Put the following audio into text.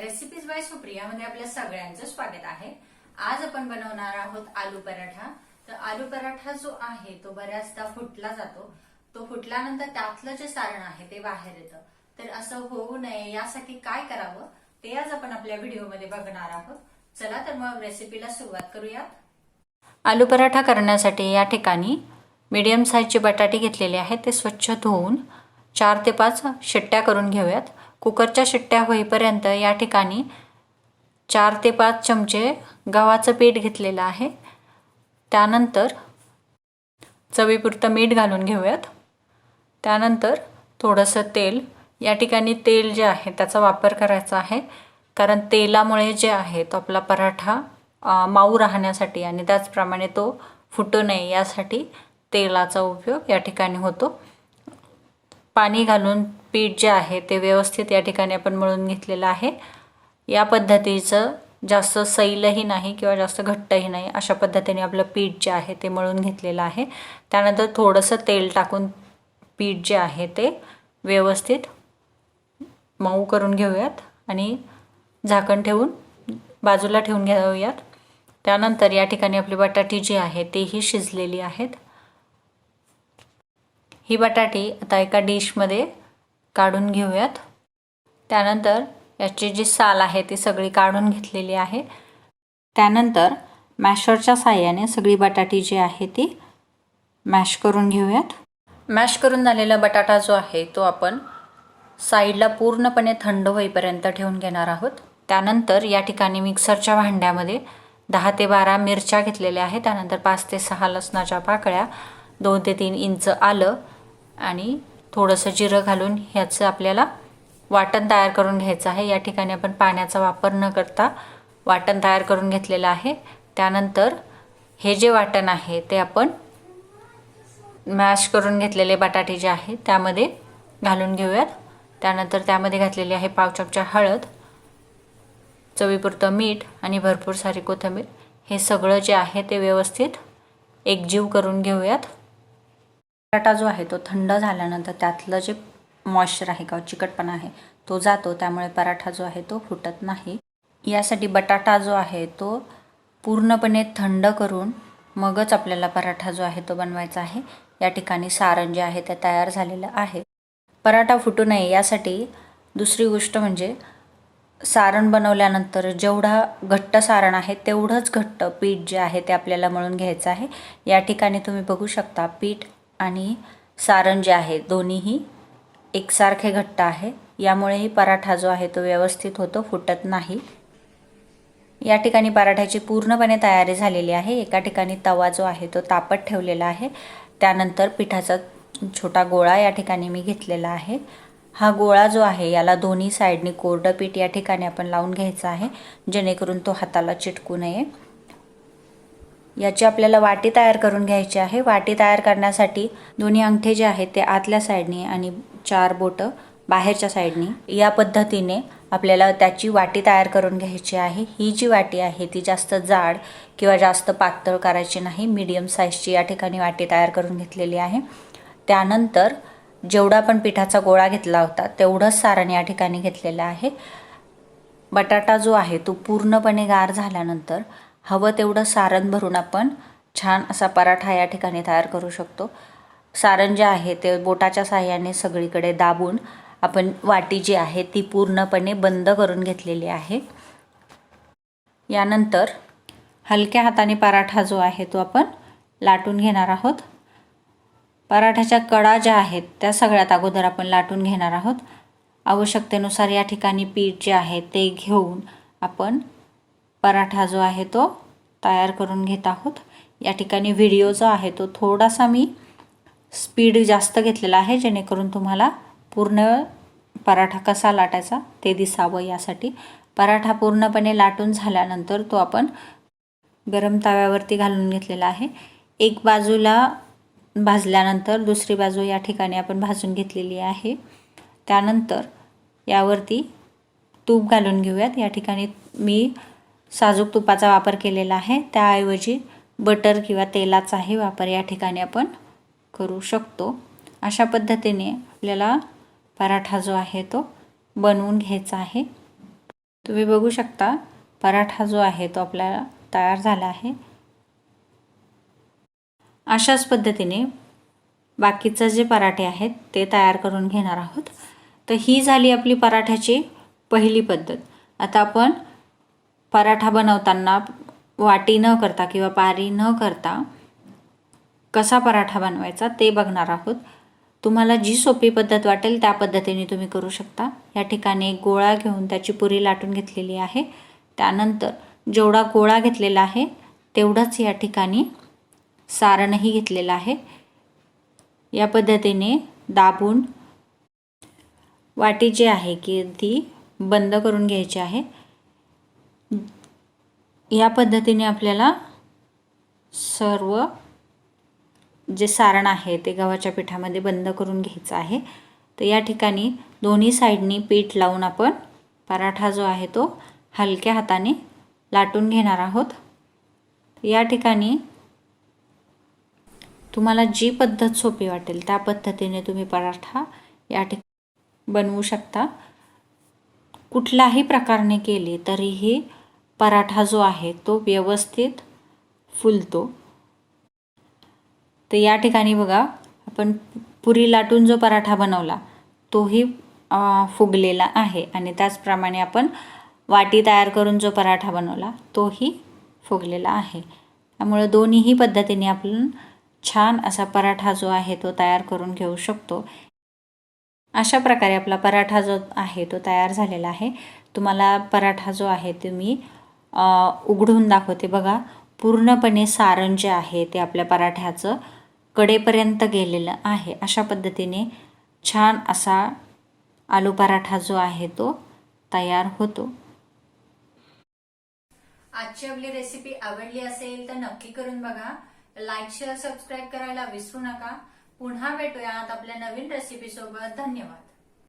Recipes bye सुप्रियामध्ये आपल्या सगळ्यांचं स्वागत आहे. आज आपण बनवणार आहोत आलू पराठा. तर आलू पराठा जो आहे तो बऱ्याचदा फुटला जातो. तो फुटल्यानंतर त्यातलं जे सारण आहे ते बाहेर येतं. तर असं होऊ नये यासाठी काय करावं ते आज आपण आपल्या व्हिडिओमध्ये बघणार आहोत. चला तर मग रेसिपीला सुरुवात करूयात. आलू पराठा करण्यासाठी या ठिकाणी मीडियम साईजचे बटाटे घेतलेले आहेत. ते स्वच्छ धुवून चार ते पाच शिट्ट्या करून घेऊयात. कुकरच्या शिट्ट्या होईपर्यंत या ठिकाणी चार ते पाच चमचे गव्हाचं पीठ घेतलेलं आहे. त्यानंतर चवीपुरतं मीठ घालून घेऊयात. त्यानंतर थोडंसं तेल. या ठिकाणी तेल जे आहे त्याचा वापर करायचा आहे. कारण तेलामुळे जे आहे तो आपला पराठा माऊ राहण्यासाठी आणि त्याचप्रमाणे तो फुटू नये यासाठी तेलाचा उपयोग या ठिकाणी होतो. पाणी घालून पीठ जे आहे ते व्यवस्थित या ठिकाणी आपण मळून घेतलेलं आहे. या पद्धतीचं जास्त सैलही नाही किंवा जास्त घट्टही नाही अशा पद्धतीने आपलं पीठ जे आहे ते मळून घेतलेलं आहे. त्यानंतर थोडंसं तेल टाकून पीठ जे आहे ते व्यवस्थित मऊ करून घेऊयात आणि झाकण ठेवून बाजूला ठेवून घेऊयात. त्यानंतर या ठिकाणी आपली बटाटी जी आहे तेही शिजलेली आहेत. ही बटाटी आता एका डिशमध्ये काढून घेऊयात. त्यानंतर याची जी साल आहे ती सगळी काढून घेतलेली आहे. त्यानंतर मॅशरच्या साह्याने सगळी बटाटी जी आहे ती मॅश करून घेऊयात. मॅश करून झालेला बटाटा जो आहे तो आपण साईडला पूर्णपणे थंड होईपर्यंत ठेवून घेणार आहोत. त्यानंतर या ठिकाणी मिक्सरच्या भांड्यामध्ये दहा ते बारा मिरच्या घेतलेल्या आहेत. त्यानंतर पाच ते सहा लसणाच्या पाकळ्या दोन ते तीन इंच आलं आणि थोडंसं जिरं घालून ह्याचं आपल्याला वाटण तयार करून घ्यायचं आहे. या ठिकाणी आपण पाण्याचा वापर न करता वाटण तयार करून घेतलेलं आहे. त्यानंतर हे जे वाटण आहे ते आपण मॅश करून घेतलेले बटाटे जे आहे त्यामध्ये घालून घेऊयात. त्यानंतर त्यामध्ये घातलेली आहे पाव चमचा हळद चवीपुरतं मीठ आणि भरपूर सारी कोथिंबीर. हे सगळं जे आहे ते व्यवस्थित एकजीव करून घेऊयात. बटाटा जो आहे तो थंड झाल्यानंतर त्यातलं जे मॉइश्चर आहे किंवा चिकटपणा आहे तो जातो. त्यामुळे पराठा जो आहे तो फुटत नाही. यासाठी बटाटा जो आहे तो पूर्णपणे थंड करून मगच आपल्याला पराठा जो आहे तो बनवायचा आहे. या ठिकाणी सारण जे आहे ते तयार झालेलं आहे. पराठा फुटू नये यासाठी दुसरी गोष्ट म्हणजे सारण बनवल्यानंतर जेवढा घट्ट सारण आहे तेवढंच घट्ट पीठ जे आहे ते आपल्याला मळून घ्यायचं आहे. या ठिकाणी तुम्ही बघू शकता पीठ आणि सारण जे आहे दोन्हीही एकसारखे घट्ट आहे. यामुळेही पराठा जो आहे तो व्यवस्थित होतो फुटत नाही. या ठिकाणी पराठ्याची पूर्णपणे तयारी झालेली आहे. एका ठिकाणी तवा जो आहे तो तापत ठेवलेला आहे. त्यानंतर पिठाचा छोटा गोळा या ठिकाणी मी घेतलेला आहे. हा गोळा जो आहे याला दोन्ही साईडनी कोरडं पीठ या ठिकाणी आपण लावून घ्यायचं आहे जेणेकरून तो हाताला चिटकू नये. याची आपल्याला वाटी तयार करून घ्यायची आहे. वाटी तयार करण्यासाठी दोन्ही अंगठे जे आहेत ते आतल्या साईडनी आणि चार बोटं बाहेरच्या साईडनी. या पद्धतीने आपल्याला त्याची वाटी तयार करून घ्यायची आहे. ही जी वाटी आहे ती जास्त जाड किंवा जास्त पातळ करायची नाही. मीडियम साईजची या ठिकाणी वाटी तयार करून घेतलेली आहे. त्यानंतर जेवढा आपण पिठाचा गोळा घेतला होता तेवढंच सारण या ठिकाणी घेतलेलं आहे. बटाटा जो आहे तो पूर्णपणे गार झाल्यानंतर हवं तेवढं सारण भरून आपण छान असा पराठा या ठिकाणी तयार करू शकतो. सारण जे आहे ते बोटाच्या साह्याने सगळीकडे दाबून आपण वाटी जी आहे ती पूर्णपणे बंद करून घेतलेली आहे. यानंतर हलक्या हाताने पराठा जो आहे तो आपण लाटून घेणार आहोत. पराठ्याच्या कडा ज्या आहेत त्या सगळ्यात अगोदर आपण लाटून घेणार आहोत. आवश्यकतेनुसार या ठिकाणी पीठ जे आहे ते घेऊन आपण पराठा जो आहे तो तयार करून घेत आहोत. या ठिकाणी व्हिडिओ जो आहे तो थोडासा मी स्पीड जास्त घेतलेला आहे जेणेकरून तुम्हाला पूर्ण पराठा कसा लाटायचा ते दिसावं यासाठी. पराठा पूर्णपणे लाटून झाल्यानंतर तो आपण गरम तव्यावरती घालून घेतलेला आहे. एक बाजूला भाजल्यानंतर दुसरी बाजू या ठिकाणी आपण भाजून घेतलेली आहे. त्यानंतर यावरती तूप घालून घेऊयात. या ठिकाणी मी साजूक तुपाचा वापर केलेला आहे. त्याऐवजी बटर किंवा तेलाचाही वापर या ठिकाणी आपण करू शकतो. अशा पद्धतीने आपल्याला पराठा जो आहे तो बनवून घ्यायचा आहे. तुम्ही बघू शकता पराठा जो आहे तो आपल्याला तयार झाला आहे. अशाच पद्धतीने बाकीचं जे पराठे आहेत ते तयार करून घेणार आहोत. तर ही झाली आपली पराठ्याची पहिली पद्धत. आता आपण पराठा बनवताना वाटी न करता किंवा पारी न करता कसा पराठा बनवायचा ते बघणार आहोत. तुम्हाला जी सोपी पद्धत वाटेल त्या पद्धतीने तुम्ही करू शकता. या ठिकाणी एक गोळा घेऊन त्याची पुरी लाटून घेतलेली आहे. त्यानंतर जेवढा गोळा घेतलेला आहे तेवढाच या ठिकाणी सारणही घेतलेलं आहे. या पद्धतीने दाबून वाटी जी आहे की ती बंद करून घ्यायची आहे. या पद्धतीने आपल्याला सर्व जे सारण आहे ते गव्हाच्या पिठामध्ये बंद करून घ्यायचं आहे. तर या ठिकाणी दोन्ही साईडनी पीठ लावून आपण पराठा जो आहे तो हलक्या हाताने लाटून घेणार आहोत. या ठिकाणी तुम्हाला जी पद्धत सोपी वाटेल त्या पद्धतीने तुम्ही पराठा या ठिकाणी बनवू शकता. कुठल्याही प्रकारने केली तरीही पराठा जो आहे तो व्यवस्थित फुलतो. तर या ठिकाणी बघा आपण पुरी लाटून जो पराठा बनवला तोही फुगलेला आहे. आणि त्याचप्रमाणे आपण वाटी तयार करून जो पराठा बनवला तोही फुगलेला आहे. त्यामुळे दोन्हीही पद्धतीने आपण छान असा पराठा जो आहे तो तयार करून घेऊ शकतो. अशा प्रकारे आपला पराठा जो आहे तो तयार झालेला आहे. तुम्हाला पराठा जो आहे तुम्ही उघडून दाखवते बघा. पूर्णपणे सारण जे आहे ते आपल्या पराठ्याचं कडेपर्यंत गेलेलं आहे. अशा पद्धतीने छान असा आलू पराठा जो आहे तो तयार होतो. आजची आपली रेसिपी आवडली असेल तर नक्की करून बघा. लाईक शेअर सबस्क्राईब करायला विसरू नका. पुन्हा भेटूयात आपल्या नवीन रेसिपी सोबत. धन्यवाद.